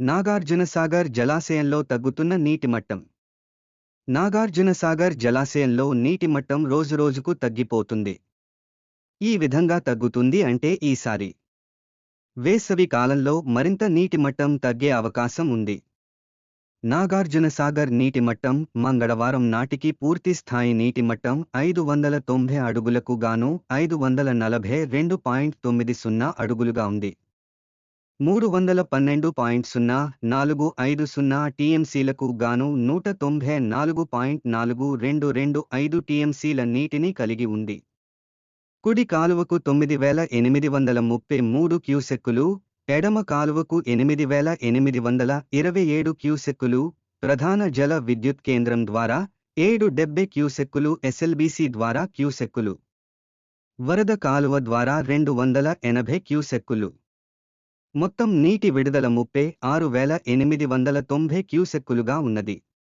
నాగార్జునసాగర్ జలాశయంలో తగ్గుతున్న నీటి మట్టం. నాగార్జునసాగర్ జలాశయంలో నీటి మట్టం రోజురోజుకు తగ్గిపోతుంది. ఈ విధంగా తగ్గుతుంది అంటే ఈసారి. వేసవి కాలంలో మరింత నీటి మట్టం తగ్గే అవకాశం ఉంది. నాగార్జునసాగర్ నీటి మట్టం మంగళవారం నాటికి పూర్తి స్థాయి నీటి మట్టం ఐదు వందల తొంభై అడుగులకు గాను ఐదు వందల నలభై రెండు పాయింట్ తొమ్మిది సున్నా అడుగులుగా ఉంది. మూడు వందల పన్నెండు పాయింట్ సున్నా నాలుగు ఐదు సున్నా టీఎంసీలకు గాను నూట తొంభై నాలుగు పాయింట్ నాలుగు రెండు రెండు ఐదు టీఎంసీల నీటిని కలిగి ఉంది. కుడి కాలువకు తొమ్మిది వేల ఎనిమిది వందల ముప్పై మూడు క్యూసెక్కులు ఎడమ కాలువకు ఎనిమిది వేల ఎనిమిది వందల ఇరవై ఏడు క్యూసెక్కులు ప్రధాన జల విద్యుత్ కేంద్రం ద్వారా ఏడు డెబ్బై క్యూసెక్కులు ఎస్ఎల్బీసీ ద్వారా క్యూసెక్కులు. వరద కాలువ ద్వారా రెండు వందల ఎనభై క్యూసెక్కులు. మొత్తం నీటి విడుదల ముప్పై ఆరు వేల ఎనిమిది వందల తొంభై క్యూసెక్కులుగా ఉన్నది.